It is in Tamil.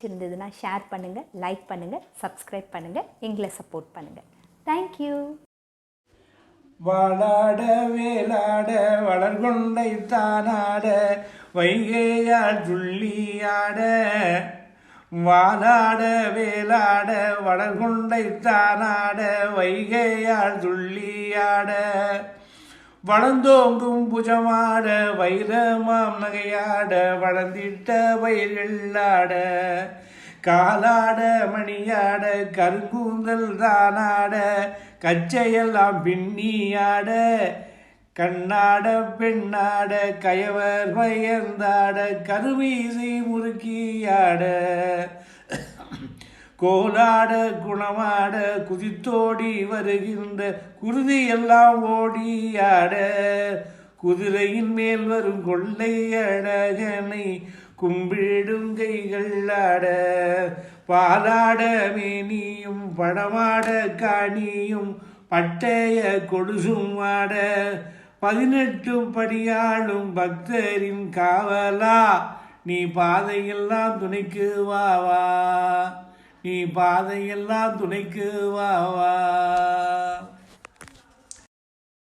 பிடிச்சிருந்ததுன்னா ஷேர் பண்ணுங்கள் லைக் பண்ணுங்கள் சப்ஸ்கிரைப் பண்ணுங்கள் எங்களை சப்போர்ட் பண்ணுங்கள் தேங்க்யூ வாழாட வேலாட வளர்கொண்டை தானாட வைகையால் துள்ளியாட. வாழாட வேலாட வளர்கொண்டை தானாட வைகையால் துள்ளியாட. வளர்ந்தோங்கும் புஜமாட வைரமாம் நகையாட வளர்ந்திட்ட வயல்களாட காலாட மணியாட கருங்கூந்தல் தானாட கச்சையெல்லாம் பின்னியாட. கண்ணாட பெண்ணாட கயவர் பயந்தாட கருவீசி முறுக்கியாட. கோலாட குணமாட குதித்தோடி வருகின்ற குருதி எல்லாம் ஓடியாட. குதிரையின் மேல் வரும் கொள்ளை அழகனை கும்பிடும் கைகளாட பாலாட மேனியும் படமாட காணியும் பட்டய கொலுசும் ஆட. பதினெட்டு படியாளும் பக்தரின் காவலா நீ பாதையெல்லாம் துணைக்கு வா வா. நீ பாதையெல்லாம் துணைக்கு வாவா